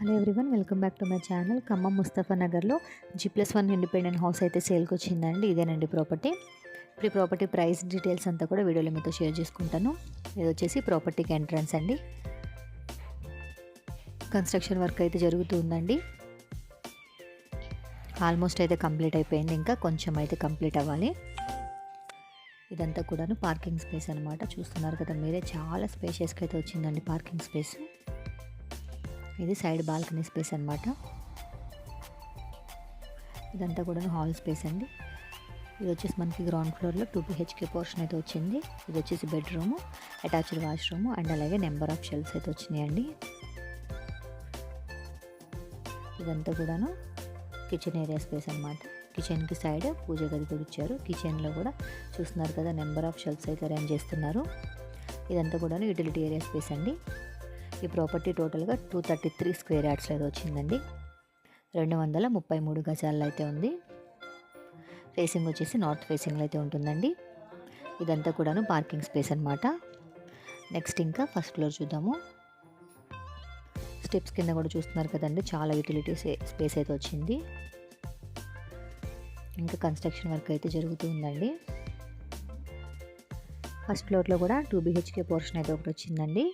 Hello everyone welcome back to my channel. Khammam Mustafa నగర్లో G plus one independent house అయితే సేల్కి వచ్చిందండి. ఇదేనండి ప్రాపర్టీ. ఇప్పుడు ప్రాపర్టీ ప్రైస్ డీటెయిల్స్ అంతా కూడా వీడియోలో మీతో షేర్ చేసుకుంటాను. ఇది వచ్చేసి ప్రాపర్టీకి ఎంట్రన్స్ అండి. కన్స్ట్రక్షన్ వర్క్ అయితే జరుగుతూ ఉందండి. ఆల్మోస్ట్ అయితే కంప్లీట్ అయిపోయింది. ఇంకా కొంచెం అయితే కంప్లీట్ అవ్వాలి. ఇదంతా కూడాను పార్కింగ్ స్పేస్ అనమాట చూస్తున్నారు కదా మీరే చాలా స్పేషియస్గా అయితే వచ్చిందండి పార్కింగ్ స్పేస్. ఇది సైడ్ బాల్కనీ స్పేస్ అనమాట ఇదంతా కూడా హాల్ స్పేస్ అండి. ఇది వచ్చేసి మనకి గ్రౌండ్ ఫ్లోర్లో టూ బిహెచ్కే పోర్షన్ అయితే వచ్చింది. ఇది వచ్చేసి బెడ్రూము అటాచ్డ్ వాష్రూమ్ అండ్ అలాగే నెంబర్ ఆఫ్ షెల్ఫ్స్ అయితే వచ్చినాయండి. ఇదంతా కూడాను కిచెన్ ఏరియా స్పేస్ అనమాట కిచెన్కి సైడ్ పూజ గది కూడా ఇచ్చారు. కిచెన్లో కూడా చూస్తున్నారు కదా నెంబర్ ఆఫ్ షెల్ఫ్స్ అయితే అరేంజ్ చేస్తున్నారు. ఇదంతా కూడాను యూటిలిటీ ఏరియా స్పేస్ అండి. ఈ ప్రాపర్టీ టోటల్గా టూ థర్టీ త్రీ స్క్వేర్ యార్డ్స్లో అయితే వచ్చిందండి. రెండు వందల ముప్పై మూడు గజాల్లో అయితే ఉంది. ఫేసింగ్ వచ్చేసి నార్త్ ఫేసింగ్లో అయితే ఉంటుందండి. ఇదంతా కూడాను పార్కింగ్ స్పేస్ అనమాట నెక్స్ట్ ఇంకా ఫస్ట్ ఫ్లోర్ చూద్దాము. స్టెప్స్ కింద కూడా చూస్తున్నారు కదండి చాలా యూటిలిటీ స్పేస్ అయితే వచ్చింది. ఇంకా కన్స్ట్రక్షన్ వర్క్ అయితే జరుగుతూ ఉందండి. ఫస్ట్ ఫ్లోర్లో కూడా టూ బీహెచ్కే పోర్షన్ అయితే ఒకటి వచ్చిందండి.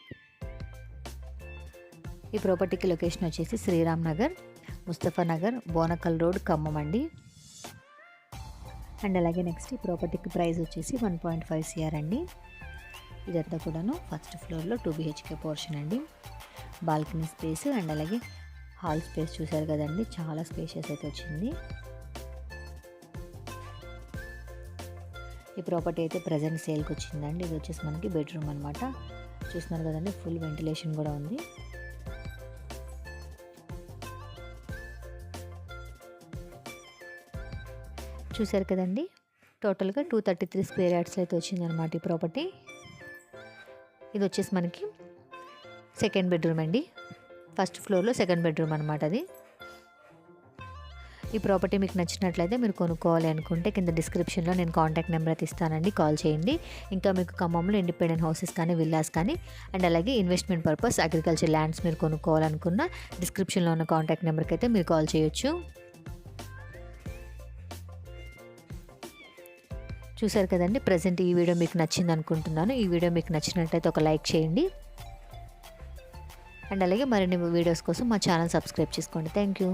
ఈ ప్రాపర్టీకి లొకేషన్ వచ్చేసి శ్రీరామ్ నగర్ ముస్తఫా నగర్ బోనకల్ రోడ్ ఖమ్మం అండి. అండ్ అలాగే నెక్స్ట్ ఈ ప్రాపర్టీకి ప్రైస్ వచ్చేసి వన్ పాయింట్ ఫైవ్ సిఆర్ అండి. ఇదంతా కూడాను ఫస్ట్ ఫ్లోర్లో టూ బిహెచ్కే పోర్షన్ అండి. బాల్కనీ స్పేస్ అండ్ అలాగే హాల్ స్పేస్ చూసారు కదండి చాలా స్పేషియస్ అయితే వచ్చింది. ఈ ప్రాపర్టీ అయితే ప్రజెంట్ సేల్కి వచ్చిందండి ఇది వచ్చేసి మనకి బెడ్రూమ్ అనమాట చూస్తున్నారు కదండి ఫుల్ వెంటిలేషన్ కూడా ఉంది. చూసారు కదండి? టోటల్గా టూ థర్టీ త్రీ స్క్వేర్ యార్డ్స్లో అయితే వచ్చిందనమాట ఈ ప్రాపర్టీ. ఇది వచ్చేసి మనకి సెకండ్ బెడ్రూమ్ అండి. ఫస్ట్ ఫ్లోర్లో సెకండ్ బెడ్రూమ్ అనమాట అది. ఈ ప్రాపర్టీ మీకు నచ్చినట్లయితే మీరు కొనుక్కోవాలి అనుకుంటే కింద డిస్క్రిప్షన్లో నేను కాంటాక్ట్ నెంబర్ అయితే ఇస్తానండి కాల్ చేయండి. ఇంకా మీకు ఖమ్మంలో ఇండిపెండెంట్ హౌసెస్ కానీ విల్లాస్ కానీ అండ్ అలాగే ఇన్వెస్ట్మెంట్ పర్పస్ అగ్రికల్చర్ ల్యాండ్స్ మీరు కొనుక్కోవాలనుకున్న డిస్క్రిప్షన్లో ఉన్న కాంటాక్ట్ నెంబర్కి అయితే మీరు కాల్ చేయొచ్చు. చూసారు కదండి ప్రజెంట్ ఈ వీడియో మీకు నచ్చింది అనుకుంటున్నాను. ఈ వీడియో మీకు నచ్చినట్లయితే ఒక లైక్ చేయండి. అండ్ అలాగే మరిన్ని వీడియోస్ కోసం మా ఛానల్ సబ్స్క్రైబ్ చేసుకోండి. Thank you